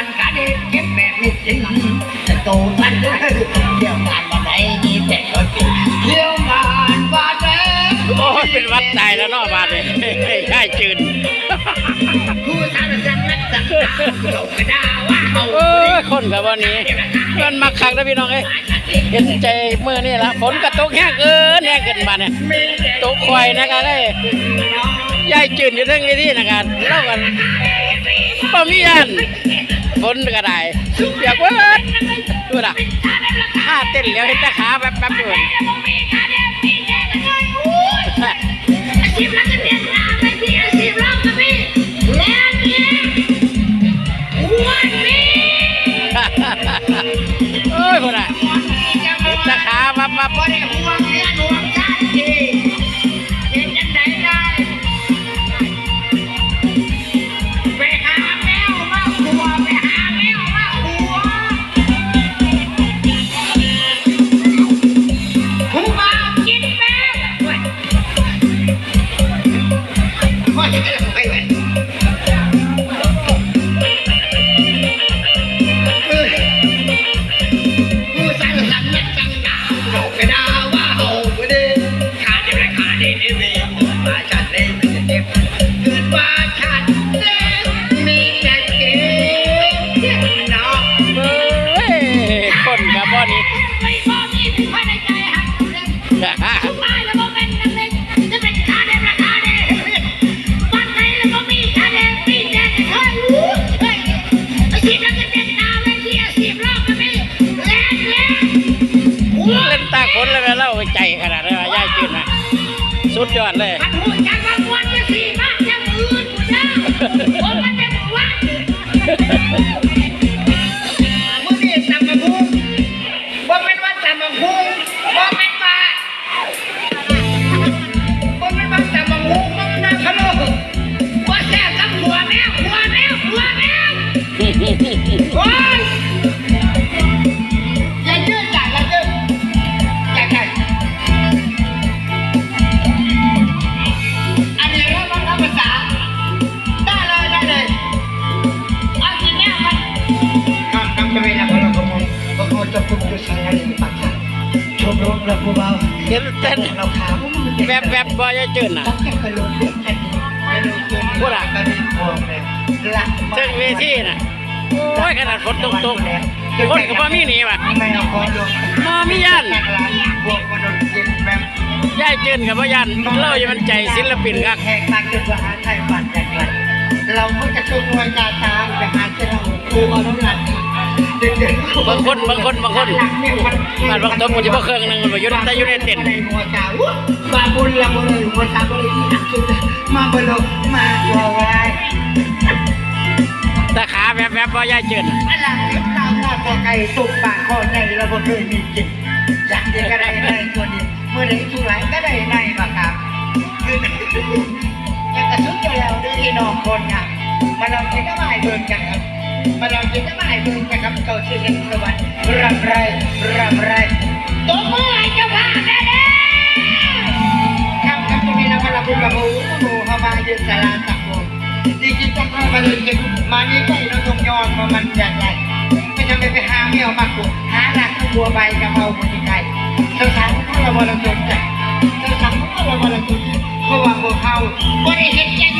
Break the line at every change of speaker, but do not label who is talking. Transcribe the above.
มันกะเด็กเก็บแบบนี้จริงจะโตมันเที่ยวงานวันไหนมีแต่คนกินเที่ยวงานวันไหน
โอ้ยเป็นวัดตายแล้วนาะบาดเลยใช่จืน
ผู้สารสันนักสังหารเจ้าก็ด่าว่าเอา
เออคนกับวันนี้มันมาคักนะพี่น้องเอ้ยเห็นใจมือนี่ละฝนกระตุกแห้งเกินแห้งเกินมาเนี่ย
ต่
ตกควายนะครับเอ้ยยายจืนอยู่ทั้งนี้ที่นะครับเล่ากันป้ามีอัน ฝนก็ได้อยากเวิร์ดดูนะท่าเต้นแล้วเห็นต่ขาแป๊บๆอยู่
อาชีพรักกันเดียนหน้าไปที่อาชีพรักกันพี่แล้วเนี่ยวันนี้
โอ้ยคนน่ะเห็นแต่ขาวับวับ
ว่า สุดย
อ
ดเลย
มัน
พูดกันว่ามวนจะสี่มากอย่างอื่นกูนะผมมันจะบอกว่
คงจะพูดด้วยสัญญาณปากชมรมเราผู้เบา
เห็นเต้น
เราขาว
แวบแบบบ่ยายจืนน่ะ
ต้องแค่กระโดดเด็กแค่นี้ไม่รู้เกิน
พูดอะ
ก็มีพวงเลยละ
เชิงเวทีน่ะโอ้ยขนาดฝนตกตกๆคนกับบ่มีหนีว่ะ
ไม่อา
มียัน
นักลา
ยายจืนกับบ่อยันเล่าอยู่มันใจศิลปินครับ
แหกปากจนว่าหาไทยฝันจากไกลเราก็จะชูมวยตาตามไปหาเจ้าครูอาน้ำหนักเด็กๆ
บางคนบางคนบางคนบ้านบางตบมันจะบ่เครื่องหนึงมันบ่อยู่แต่อยู่ในเต็นท์
ในหัวจ่าบาบุญละบุญเลยหัวจ่าบุญเลยที่หักสุดมาบลมาตัวไว้
แต่ขาแวบๆบ่ยายจืนน่ะ
อะตามหน้าตัวไก่ตุกปากคอในเราบ่เคยมีจริงอยากจะก็ได้ในตัวนี้เมื่อไหร่ช่วยก็ได้ในบักครับ มาลองกินก็มาให้เบิ่กันครับเก่าชื่อเล่นสวรรค์รำไรรำไร
ตัวเมื่อไหร่จะผ่านแน่แน่
คำคำจะมีเรามาละบุญละบูหมูเข้ามายืนสาราตักโบจริงๆต้องเข้ามาเลยจริงมานี่ไปเราต้องยอมมามันใหญ่ๆไม่จำเป็นไปหาเมียวมากกว่าหาหลักข้าวบัวใบกะเพราหมูที่ไก่เจ้าสาวก็เราบริสุใจเจ้าสาวก็เราบริสุทธิ์เพราะว่าพวกเขาบริเห็นแก่เงินเด้อใจ